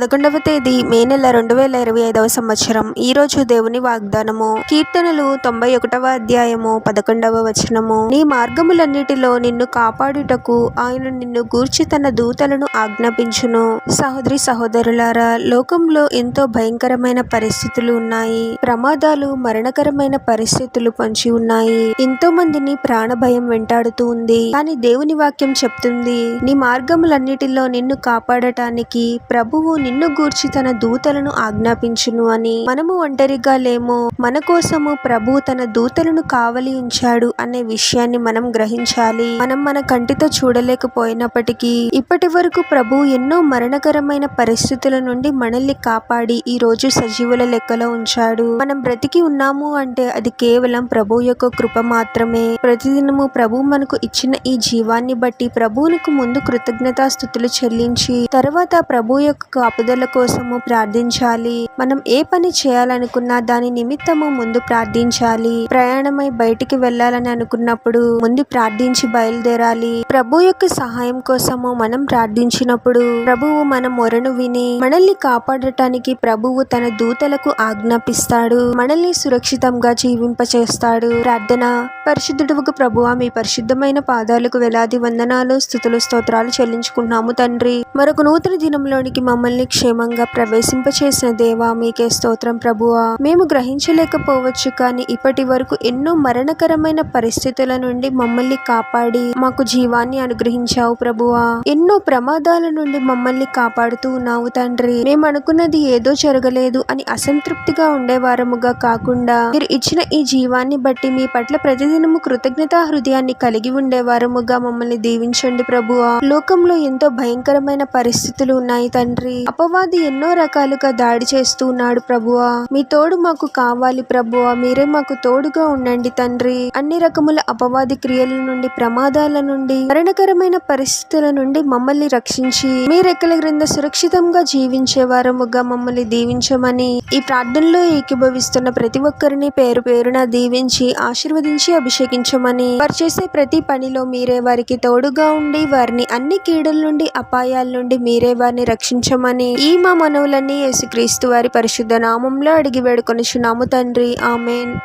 పదకొండవ తేదీ మే నెల రెండు వేల ఇరవై ఐదవ సంవత్సరం. ఈ రోజు దేవుని వాగ్దానము. కీర్తనలు తొంభై ఒకటవ అధ్యాయము పదకొండవ వచనము. నీ మార్గములన్నిటిలో నిన్ను కాపాడుటకు ఆయన నిన్ను గూర్చి తన దూతలను ఆజ్ఞాపించును. సహోదరి సహోదరులారా లోకంలో ఎంతో భయంకరమైన పరిస్థితులు ఉన్నాయి. ప్రమాదాలు మరణకరమైన పరిస్థితులు పొంచి ఉన్నాయి. ఎంతో మందిని ప్రాణ భయం వెంటాడుతూ ఉంది. కానీ దేవుని వాక్యం చెప్తుంది నీ మార్గములన్నిటిలో నిన్ను కాపాడటానికి ప్రభువు నిన్ను గూర్చి తన దూతలను ఆజ్ఞాపించును అని మనము ఒంటరిగా లేము మన కోసము ప్రభు తన దూతలను కావలి ఉంచాడు అనే విషయాన్ని మనం గ్రహించాలి. మనం మన కంటితో చూడలేకపోయినప్పటికీ ఇప్పటి వరకు ప్రభు ఎన్నో మరణకరమైన పరిస్థితుల నుండి మనల్ని కాపాడి ఈ రోజు సజీవుల లెక్కలో ఉంచాడు. మనం బ్రతికి ఉన్నాము అంటే అది కేవలం ప్రభు యొక్క కృప మాత్రమే. ప్రతిదినము ప్రభు మనకు ఇచ్చిన ఈ జీవాన్ని బట్టి ప్రభువునకు ముందు కృతజ్ఞతాస్థుతులు చెల్లించి తర్వాత ప్రభు యొక్క కాపుదల కోసము ప్రార్థించాలి. మనం ఏ పని చేయాలనుకున్నా దాని నిమిత్తము ముందు ప్రార్థించాలి. ప్రయాణమై బయటికి వెళ్ళాలని అనుకున్నప్పుడు ముందు ప్రార్థించి బయలుదేరాలి. ప్రభు యొక్క సహాయం కోసము మనం ప్రార్థించినప్పుడు ప్రభువు మన మొరను విని మనల్ని కాపాడటానికి ప్రభువు తన దూతలకు ఆజ్ఞాపిస్తాడు. మనల్ని సురక్షితంగా జీవింపచేస్తాడు. ప్రార్థన. పరిశుద్ధుడుకు ప్రభువా మీ పరిశుద్ధమైన పాదాలకు వేలాది వందనాలు స్థుతులు స్తోత్రాలు చెల్లించుకుంటున్నాము తండ్రి. మరొక నూతన దినంలోనికి మమ్మల్ని క్షేమంగా ప్రవేశింపచేసిన దేవా మీకే స్తోత్రం ప్రభువా. మేము గ్రహించలేకపోవచ్చు కానీ ఇప్పటి వరకు ఎన్నో మరణకరమైన పరిస్థితుల నుండి మమ్మల్ని కాపాడి మాకు జీవాన్ని అనుగ్రహించావు ప్రభువా. ఎన్నో ప్రమాదాల నుండి మమ్మల్ని కాపాడుతూ ఉన్నావు తండ్రి. మేము అనుకున్నది ఏదో జరగలేదు అని అసంతృప్తిగా ఉండేవారముగా కాకుండా మీరు ఇచ్చిన ఈ జీవాన్ని బట్టి మీ పట్ల ప్రతిదినము కృతజ్ఞతా హృదయాన్ని కలిగి ఉండేవారముగా మమ్మల్ని దీవించండి ప్రభువా. లోకంలో ఎంతో భయంకరమైన పరిస్థితులు ఉన్నాయి తండ్రి. అపవాది ఎన్నో రకాలుగా దాడి చేస్తూ ఉన్నాడు ప్రభువా. మీ తోడు మాకు కావాలి ప్రభువా. మీరే మాకు తోడుగా ఉండండి తండ్రి. అన్ని రకముల అపవాది క్రియల నుండి ప్రమాదాల నుండి మరణకరమైన పరిస్థితుల నుండి మమ్మల్ని రక్షించి మీ రెక్కల క్రింద సురక్షితంగా జీవించే వారముగా మమ్మల్ని దీవించమని ఈ ప్రార్థనలో ఏకీభవిస్తున్న ప్రతి ఒక్కరిని పేరు పేరున దీవించి ఆశీర్వదించి అభిషేకించమని వారు చేసే ప్రతి పనిలో మీరే వారికి తోడుగా ఉండి వారిని అన్ని కీడల నుండి అపాయాల నుండి మీరే వారిని రక్షించమని ఈ మా మనవులన్నీ యేసుక్రీస్తు వారి పరిశుద్ధ నామంలో అడిగి వేడుకొనిచున్నాము తండ్రి. ఆమెన్.